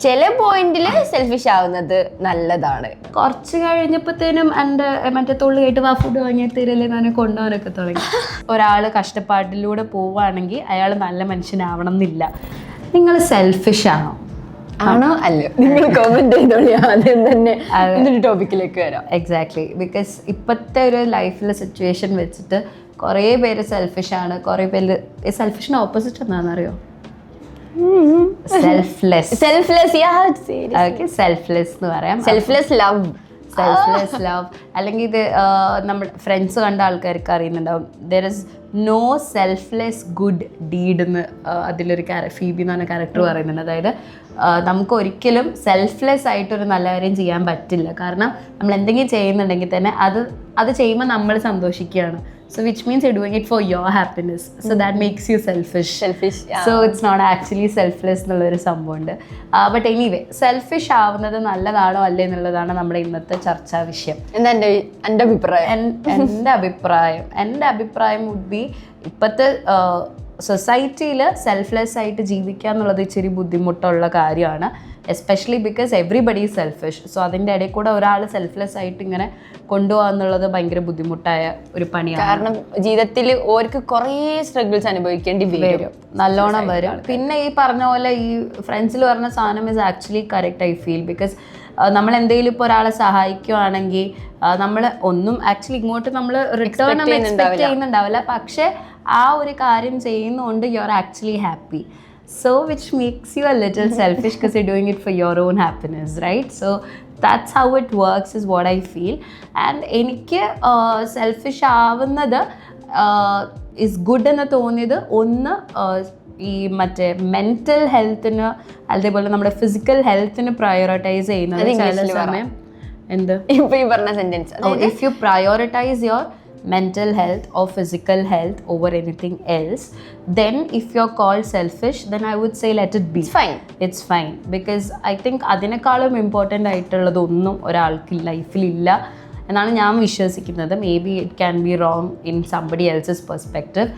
ചില പോയിന്റിൽ സെൽഫിഷ് ആവുന്നത് നല്ലതാണ്. കുറച്ച് കഴിഞ്ഞപ്പോഴത്തേനും എന്റെ മറ്റേ തുള്ളി കേട്ട് വാ ഫുഡ് വാങ്ങിയ തീരല്ലേ ഞാൻ കൊണ്ടുപോകാനൊക്കെ തുടങ്ങി. ഒരാൾ കഷ്ടപ്പാട്ടിലൂടെ പോവുകയാണെങ്കിൽ അയാൾ നല്ല മനുഷ്യനാവണം എന്നില്ല. നിങ്ങൾ സെൽഫിഷ് ആണോ? ആണോ? അല്ല. നിങ്ങൾ കമന്റ് ചെയ്തോളി. ആദ്യം തന്നെ ടോപ്പിക്കിലേക്ക് വരാം. എക്സാക്ട്ലി ബിക്കോസ് ഇപ്പോഴത്തെ ഒരു ലൈഫിലെ സിറ്റുവേഷൻ വെച്ചിട്ട് കുറേ പേര് സെൽഫിഷ് ആണ്. കുറേ പേര് സെൽഫിഷിന് ഓപ്പോസിറ്റ് എന്താണെന്നറിയോ? സെൽഫ്ലെസ് സെൽഫ്ലെസ് ഓക്കെ സെൽഫ്ലെസ് എന്ന് പറയാം. സെൽഫ്ലെസ് ലവ് സെൽഫ്ലെസ് ലവ് അല്ലെങ്കിൽ ഇത് നമ്മൾ ഫ്രണ്ട്സ് കണ്ട ആൾക്കാർക്ക് അറിയുന്നുണ്ടാവും. There is no selfless good deed എന്ന് അതിലൊരു ക്യാര ഫീബി എന്ന് പറഞ്ഞ ക്യാരക്ടർ പറയുന്നുണ്ട്. അതായത് നമുക്ക് ഒരിക്കലും സെൽഫ്ലെസ് ആയിട്ടൊരു നല്ല കാര്യം ചെയ്യാൻ പറ്റില്ല. കാരണം നമ്മൾ എന്തെങ്കിലും ചെയ്യുന്നുണ്ടെങ്കിൽ തന്നെ അത് അത് ചെയ്യുമ്പോൾ നമ്മൾ സന്തോഷിക്കുകയാണ്. So which means you doing it for your happiness so that makes you selfish selfish so it's not actually selfless എന്നുള്ളൊരു സംഭവമുണ്ട്. ബട്ട് എനിവേ സെൽഫിഷ് ആവുന്നത് നല്ലതാണോ അല്ലേ എന്നുള്ളതാണ് നമ്മുടെ ഇന്നത്തെ ചർച്ചാ വിഷയം. എന്താ എന്റെ എന്റെ അഭിപ്രായം? എൻ- എന്റെ അഭിപ്രായം. എന്റെ അഭിപ്രായം വുഡ് ബി ഇപ്പോഴത്തെ സൊസൈറ്റിയിൽ സെൽഫ്ലെസ് ആയിട്ട് ജീവിക്കുക എന്നുള്ളത് ഇച്ചിരി ബുദ്ധിമുട്ടുള്ള കാര്യമാണ്. Especially because everybody selfish so അതിന്റെ ഇടയിൽ കൂടെ ഒരാൾ സെൽഫ്ലെസ് ആയിട്ട് ഇങ്ങനെ കൊണ്ടുപോകുക എന്നുള്ളത് ഭയങ്കര ബുദ്ധിമുട്ടായ ഒരു പണിയാണ്. കാരണം ജീവിതത്തിൽ ഓർക്ക് കുറേ സ്ട്രഗിൾസ് അനുഭവിക്കേണ്ടി വരും. നല്ലോണം വരും. പിന്നെ ഈ പറഞ്ഞ പോലെ ഈ ഫ്രണ്ട്സിൽ പറഞ്ഞ സാധനം is actually correct I feel because നമ്മൾ എന്തെങ്കിലും ഇപ്പോൾ ഒരാളെ സഹായിക്കുകയാണെങ്കിൽ നമ്മൾ ഒന്നും ആക്ച്വലി ഇങ്ങോട്ട് നമ്മൾ റിട്ടേൺ ഒന്നും എക്സ്പെക്ട് ചെയ്യുന്നുണ്ടാവില്ല. പക്ഷേ ആ ഒരു കാര്യം ചെയ്യുന്നതുകൊണ്ട് you are actually happy so which makes you a little selfish because you doing it for your own happiness right so that's how it works is what I feel and എനിക്ക് selfish ആവുന്നത് is good എന്ന് തോന്നിയത് ഒന്ന് ഈ മറ്റേ mental ഹെൽത്തിന് അതേപോലെ നമ്മുടെ ഫിസിക്കൽ ഹെൽത്തിന് പ്രയോറിറ്റൈസ് ചെയ്യുന്നത് ചില സമയം എന്ത്? ഇപ്പൊ ഈ പറഞ്ഞ sentence if you prioritize your mental health or physical health over anything else then if you're called selfish then i would say let it be. Fine it's fine because I think അതിനേക്കാളും important ആയിട്ടുള്ളതൊന്നും ഒരാൾക്ക് ലൈഫിലില്ല എന്നാണ് ഞാൻ വിശ്വസിക്കുന്നത്. Maybe it can be wrong in somebody else's perspective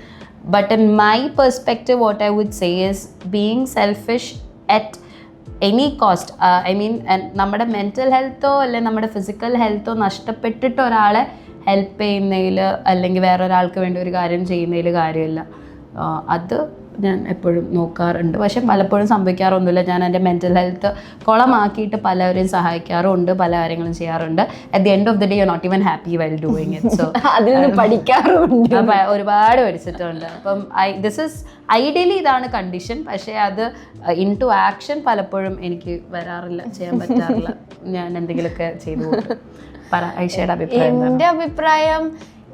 but in my perspective what I would say is being selfish at any cost I mean നമ്മുടെ mental ഹെൽത്തോ അല്ലെ നമ്മുടെ ഫിസിക്കൽ ഹെൽത്തോ നഷ്ടപ്പെട്ടിട്ട് ഒരാളെ ഹെൽപ്പ് ചെയ്യുന്നതിൽ അല്ലെങ്കിൽ വേറെ ഒരാൾക്ക് വേണ്ടി ഒരു കാര്യം ചെയ്യുന്നതിൽ കാര്യമില്ല. അത് ഞാൻ എപ്പോഴും നോക്കാറുണ്ട്. പക്ഷെ പലപ്പോഴും സംഭവിക്കാറൊന്നുമില്ല. ഞാൻ എന്റെ മെന്റൽ ഹെൽത്ത് കുളമാക്കിയിട്ട് പലവരെയും സഹായിക്കാറുണ്ട് പല കാര്യങ്ങളും ചെയ്യാറുണ്ട്. At the end of the day you not even happy well doing it so അതിൽ നിന്ന് പഠിക്കാറുണ്ട് ഒരുപാട് പഠിച്ചിട്ടുണ്ട്. അപ്പം ഐ ദിസ് ഇസ് ഐഡിയലി ഇതാണ് കണ്ടീഷൻ പക്ഷേ അത് ഇൻ ടു ആക്ഷൻ പലപ്പോഴും എനിക്ക് വരാറില്ല ചെയ്യാൻ പറ്റാറില്ല. ഞാൻ എന്തെങ്കിലുമൊക്കെ ചെയ്തു. പറ ഐഷയുടെ അഭിപ്രായം എന്താണ്? എന്റെ അഭിപ്രായം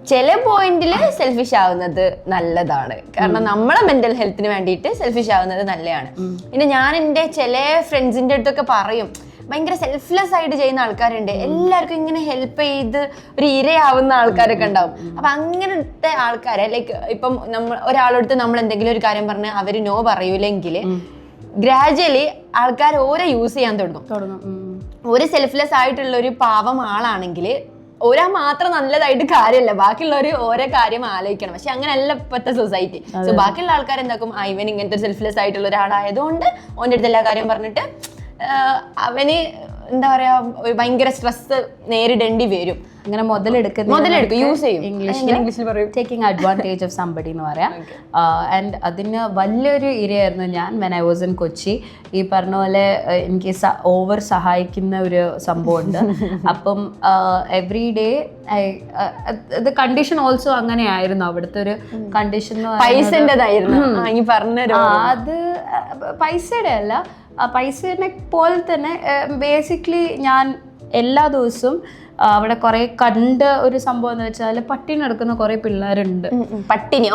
ചില പോയിന്റിൽ സെൽഫിഷ് ആവുന്നത് നല്ലതാണ്. കാരണം നമ്മളെ മെന്റൽ ഹെൽത്തിന് വേണ്ടിയിട്ട് സെൽഫിഷ് ആവുന്നത് നല്ലതാണ്. പിന്നെ ഞാൻ എന്റെ ചില ഫ്രണ്ട്സിന്റെ അടുത്തൊക്കെ പറയും ഭയങ്കര സെൽഫ്ലെസ് ആയിട്ട് ചെയ്യുന്ന ആൾക്കാരുണ്ട്. എല്ലാവർക്കും ഇങ്ങനെ ഹെൽപ്പ് ചെയ്ത് ഒരു ഇരയാവുന്ന ആൾക്കാരൊക്കെ ഉണ്ടാവും. അപ്പൊ അങ്ങനത്തെ ആൾക്കാരെ ലൈക്ക് ഇപ്പം നമ്മൾ ഒരാളടുത്ത് നമ്മൾ എന്തെങ്കിലും ഒരു കാര്യം പറഞ്ഞ് അവർ നോ പറയൂലെങ്കിൽ ഗ്രാജുവലി ആൾക്കാർ ഓരോ യൂസ് ചെയ്യാൻ തുടങ്ങും. തുടങ്ങും. ഉം. ഒരു സെൽഫ്ലെസ് ആയിട്ടുള്ള ഒരു പാവം ആളാണെങ്കിൽ ഒരാ മാത്രം നല്ലതായിട്ട് കാര്യമല്ല ബാക്കിയുള്ളവർ ഓരോ കാര്യം ആലോചിക്കണം. പക്ഷെ അങ്ങനെയല്ല ഇപ്പോഴത്തെ സൊസൈറ്റി സോ ബാക്കിയുള്ള ആൾക്കാർ എന്താക്കും? ആ, ഇവൻ ഇങ്ങനത്തെ സെൽഫ്ലെസ് ആയിട്ടുള്ള ഒരാളായതുകൊണ്ട് ഓന്റെ അടുത്ത് എല്ലാ കാര്യം പറഞ്ഞിട്ട് അവന് എന്താ പറയാ ഒരു ഭയങ്കര സ്ട്രെസ് നേരിടേണ്ടി വരും. അങ്ങനെ മുതലെടുക്കുന്ന മുതലെടുക്കും, യൂസ് ചെയ്യും. ഇംഗ്ലീഷിൽ ഇംഗ്ലീഷിൽ പറയും? ടേക്കിംഗ് അഡ്വാന്റേജ് ഓഫ് സംബഡി എന്ന് പറയാം. ആൻഡ് അതിന് വലിയൊരു ഇരയായിരുന്നു ഞാൻ when I was in Kochi ഈ പറഞ്ഞ പോലെ എനിക്ക് ഓവർ സഹായിക്കുന്ന ഒരു സംഭവമുണ്ട്. അപ്പം എവറി ഡേ ഐ ഇത് കണ്ടീഷൻ ഓൾസോ അങ്ങനെയായിരുന്നു. അവിടുത്തെ ഒരു കണ്ടീഷൻ പൈസ പൈസന്റെതായിരുന്നു. അത് പൈസയുടെ അല്ല. പൈസേനെ പോലെ തന്നെ ബേസിക്കലി ഞാൻ എല്ലാ ദിവസവും അവിടെ കുറേ കണ്ട ഒരു സംഭവം എന്ന് വെച്ചാൽ പട്ടിണി നടക്കുന്ന കുറേ പിള്ളേരുണ്ട്. പട്ടിണി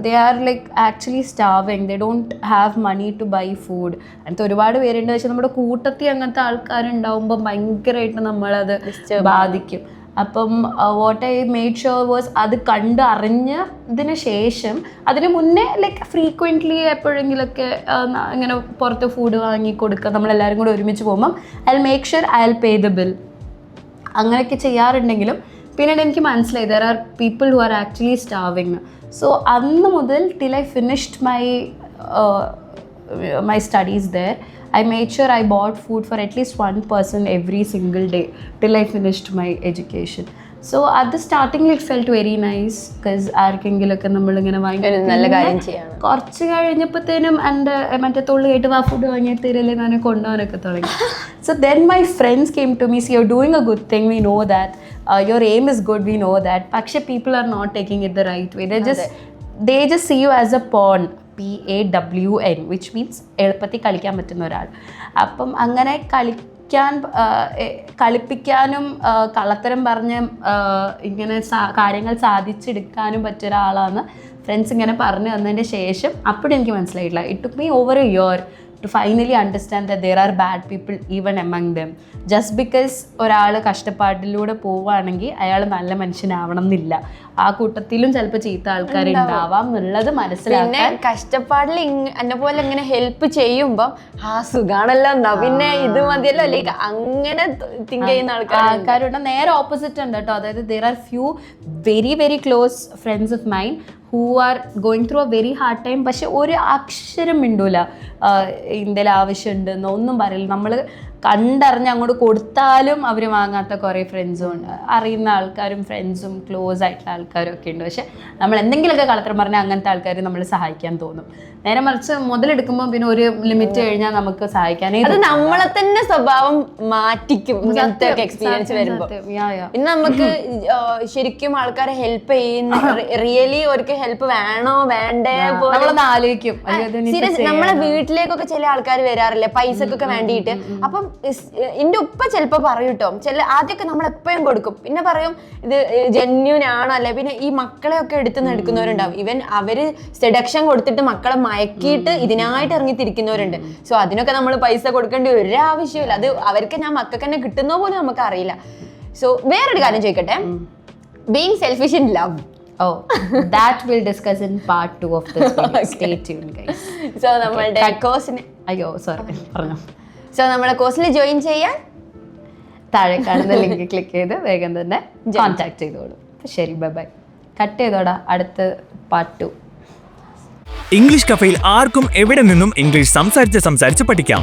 they are like actually starving they don't have money to buy food അങ്ങനത്തെ ഒരുപാട് പേരുണ്ട്. പക്ഷെ നമ്മുടെ കൂട്ടത്തിൽ അങ്ങനത്തെ ആൾക്കാരുണ്ടാവുമ്പോൾ ഭയങ്കരമായിട്ട് നമ്മളത് ബാധിക്കും. അപ്പം what I made sure was അത് കണ്ട് അറിഞ്ഞതിന് ശേഷം അതിന് മുന്നേ ലൈക്ക് ഫ്രീക്വന്റ്ലി എപ്പോഴെങ്കിലൊക്കെ ന- ഇങ്ങനെ പുറത്ത് ഫുഡ് വാങ്ങി കൊടുക്കുക നമ്മളെല്ലാവരും കൂടെ ഒരുമിച്ച് പോകുമ്പം I make sure I pay the bill അങ്ങനെയൊക്കെ ചെയ്യാറുണ്ടെങ്കിലും പിന്നീട് എനിക്ക് മനസ്സിലായി there are people who are actually starving so അന്ന് മുതൽ till I finished my my studies there I made sure I bought food for at least one person every single day till I finished my education. So അത് സ്റ്റാർട്ടിങ്ങിൽ it felt very nice because ആർക്കെങ്കിലുമൊക്കെ നമ്മളിങ്ങനെ വാങ്ങി ഒരു നല്ല കാര്യം ചെയ്യാണ്. കുറച്ച് കഴിഞ്ഞപ്പോഴത്തേനും എന്റെ മറ്റേ തൊള്ളി കേട്ട് വാ ഫുഡ് വാങ്ങി തരില്ലേ ഞാൻ കൊണ്ടുപോകാനൊക്കെ തുടങ്ങി. So then my friends came to me see you doing a good thing we know that your aim is good we know that പക്ഷേ people are not taking it the right way the just they just see you as a pawn P A W N which means എളുപ്പത്തിൽ കളിക്കാൻ പറ്റുന്ന ഒരാൾ. അപ്പം അങ്ങനെ കളിക്കാൻ കളിപ്പിക്കാനും കള്ളത്തരം പറഞ്ഞ് ഇങ്ങനെ കാര്യങ്ങൾ സാധിച്ചെടുക്കാനും പറ്റിയ ഒരാളാണ് ഫ്രണ്ട്സ് ഇങ്ങനെ പറഞ്ഞു തന്നതിന്റെ ശേഷം അപ്പോഴും എനിക്ക് മനസ്സിലായിട്ടില്ല. It took me over a year to finally understand the there are bad people even among them just because ഒരാൾ കഷ്ടപ്പാടിലൂടെ പോവുകയാണെങ്കിൽ അയാൾ നല്ല മനുഷ്യനാവണം എന്നില്ല. ആ കൂട്ടത്തിലും ചിലപ്പോൾ ചീത്ത ആൾക്കാരുണ്ടാവാം എന്നുള്ളത് പിന്നെ മനസ്സിലാക്കാൻ കഷ്ടപ്പാടിൽ എന്നെ പോലെ ഇങ്ങനെ ഹെൽപ്പ് ചെയ്യുമ്പം ആ സുഖാണല്ലോ എന്നാ. പിന്നെ ഇത് മതിയല്ലോ. ലൈക്ക് അങ്ങനെ തിങ്ക് ചെയ്യുന്ന ആൾക്കാർ ആൾക്കാരുണ്ട്. നേരെ ഓപ്പോസിറ്റ് ഉണ്ട് കേട്ടോ അതായത് there are few very very close friends of mine who are going through a very hard time പക്ഷെ ഒരു അക്ഷരം മിണ്ടൂല. ഇന്ത്യയിൽ ആവശ്യമുണ്ടെന്നോ ഒന്നും പറയില്ല. നമ്മൾ കണ്ടറിഞ്ഞ് അങ്ങോട്ട് കൊടുത്താലും അവർ വാങ്ങാത്ത കുറേ ഫ്രണ്ട്സും ഉണ്ട്. അറിയുന്ന ആൾക്കാരും ഫ്രണ്ട്സും ക്ലോസ് ആയിട്ടുള്ള ആൾക്കാരും ഒക്കെ ഉണ്ട്. പക്ഷെ നമ്മൾ എന്തെങ്കിലുമൊക്കെ കളത്തരം പറഞ്ഞാൽ അങ്ങനത്തെ ആൾക്കാർ നമ്മൾ സഹായിക്കാൻ തോന്നും. നേരെ മറിച്ച് മുതലെടുക്കുമ്പോൾ പിന്നെ ഒരു ലിമിറ്റ് കഴിഞ്ഞാൽ നമുക്ക് സഹായിക്കാനേ അത് നമ്മളെ തന്നെ സ്വഭാവം മാറ്റിക്കും എക്സ്പീരിയൻസ് വരുമ്പോൾ പിന്നെ നമുക്ക് ശരിക്കും ആൾക്കാരെ ഹെൽപ്പ് ചെയ്യുന്ന റിയലി അവർക്ക് ഹെൽപ്പ് വേണോ? വേണ്ടേ? നമ്മളൊന്ന് ആലോചിക്കും. സീരിയസ് നമ്മളെ വീട്ടിലേക്കൊക്കെ ചില ആൾക്കാർ വരാറില്ലേ? പൈസക്കൊക്കെ വേണ്ടിയിട്ട്. അപ്പം എന്റെ ഉപ്പ ചിലപ്പോ പറയും കേട്ടോ ചില ആദ്യമൊക്കെ നമ്മൾ എപ്പോഴും കൊടുക്കും. പിന്നെ പറയും ഇത് ജെന്യൂൻ ആണോ? അല്ലെ പിന്നെ ഈ മക്കളെ ഒക്കെ എടുത്ത് നടക്കുന്നവരുണ്ടാവും. ഇവൻ അവർ സെഡക്ഷൻ കൊടുത്തിട്ട് മക്കളെ മയക്കിയിട്ട് ഇതിനായിട്ട് ഇറങ്ങി തിരിക്കുന്നവരുണ്ട്. സോ അതിനൊക്കെ നമ്മൾ പൈസ കൊടുക്കേണ്ട ഒരു ആവശ്യമില്ല അത് അവർക്ക് ഞാൻ മക്കൾക്ക് തന്നെ കിട്ടുന്ന പോലും നമുക്ക് അറിയില്ല സോ വേറൊരു കാര്യം ചോദിക്കട്ടെ. Being selfish in love Oh, that we'll discuss in part two of this video. Stay tuned, guys. So നമ്മളുടെ കോഴ്സിന് അയ്യോ സോറി പറഞ്ഞു. സോ നമ്മുടെ കോഴ്സിൽ ജോയിൻ ചെയ്യാൻ താഴെ കാണുന്ന ലിങ്ക് ക്ലിക്ക് ചെയ്ത് വേഗം തന്നെ കോൺടാക്ട് ചെയ്തോളൂ. ശരി ബൈ ബൈ കട്ട് ചെയ്തോടാ അടുത്ത പാർട്ട് ടു ഇംഗ്ലീഷ് കഫയിൽ ആർക്കും എവിടെ നിന്നും ഇംഗ്ലീഷ് സംസാരിച്ച് സംസാരിച്ച് പഠിക്കാം?